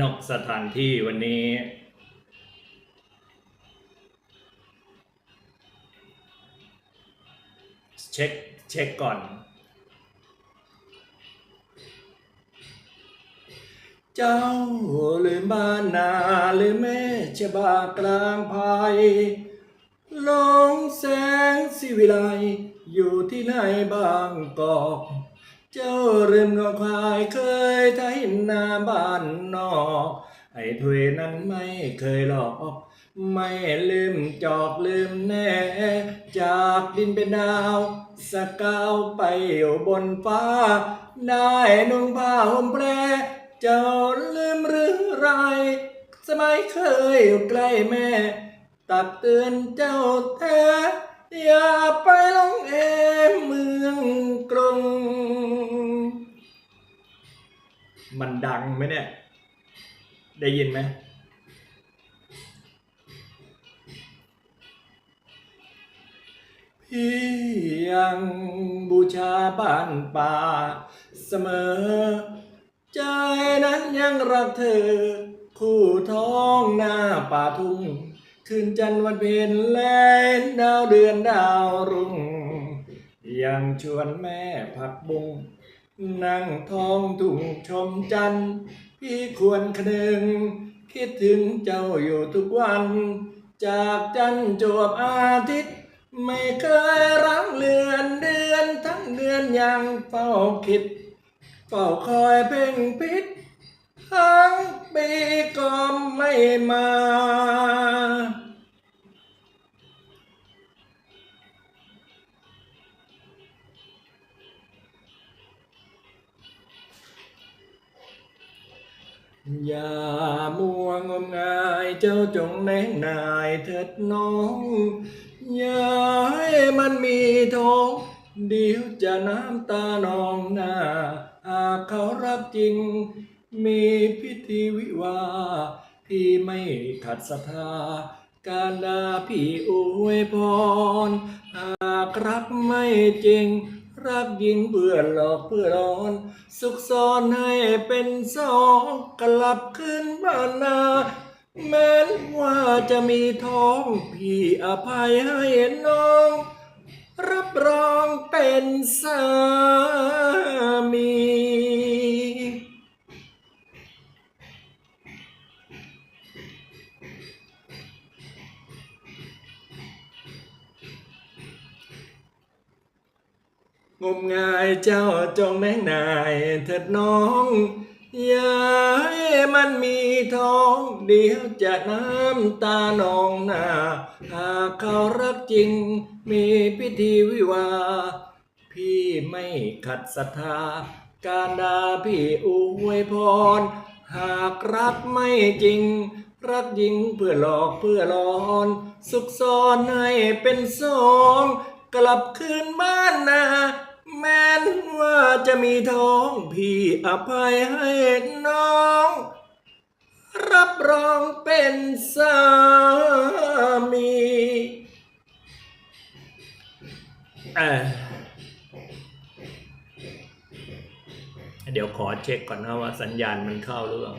นอกสถานที่วันนี้ เช็คเช็คก่อน เจ้าลืมบ้านนาลืมแม่ชะบากลางภัยลงแสงสิวิไลอยู่ที่ไหนบางกอก จ้าลืมนวควายเคยไทยนาบ้านนอกไอ้ถวยนั้นไม่เคยหลอก ไม่ลืมจอกลืมแน่ จากดินเป็นดาว สกาวไปอยู่บนฟ้า ได้นุ่งผ้าห่มแปรเจ้าลืมหรือไร สมัยเคยอยู่ใกล้แม่ ตักเตือนเจ้าแท้ อย่าไปหลงเอเมืองก มันดังไหมเนี่ย ได้ยินไหมพี่ยังบูชาบ้านป่า เสมอ ใจนั้นยังรักเธอ คู่ท้องหน้าป่าทุ่ง คืนจันทร์วันเพ็ญแลนดาวเดือนดาวรุ่ง ยังชวนแม่ผักบุง นั่งท้องทุ่งชมจันทร์พี่ควรคนึง คิดถึงเจ้าอยู่ทุกวัน จากจันทร์จวบอาทิตย์ ไม่เคยรังเลือนเดือนทั้งเดือนยังเฝ้าคิด เฝ้าคอยเพ่งพิษทั้งปีก็ไม่มา อย่ามัวงมงายเจ้าจงแนงนายเถิดน้อง อย่าให้มันมีท้องเดี๋ยวจะน้ำตานองหน้าหากเขารักจริง มีพิธีวิวาห์พี่ไม่ขัดศรัทธา การดาพี่อวยพร หากรักไม่จริง รักยิงเบื่อหลอกเพื่อร้อน สุขซ้อนให้เป็นสองกลับขึ้นบ้านนาแม้นว่าจะมีท้องพี่อภัยให้น้อง รับรองเป็นสามี งมงายเจ้าจงแนงนายเถิดน้องอย่าให้มันมีท้องเดียวจะน้ำตานองหน้าหากเขารักจริง มีพิธีวิวา พี่ไม่ขัดศรัทธา การดาพี่อวยพร หากรักไม่จริง รักยิงเพื่อหลอกเพื่อหลอน สุขซ้อนให้เป็นสอง กลับคืนบ้านนา จะมีท้องพี่อภัยให้น้อง รับรองเป็นสามีเเดี๋ยวขอเช็คก่อนนะว่าสัญญาณมันเข้าหรือเปล่า